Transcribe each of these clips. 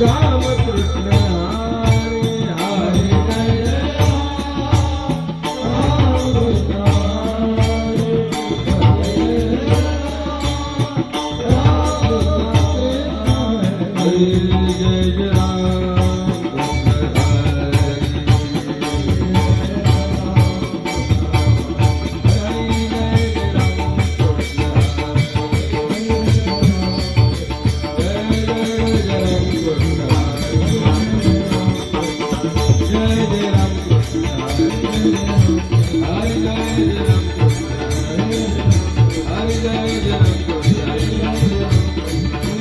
Ram Krishna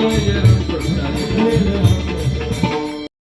companheiro.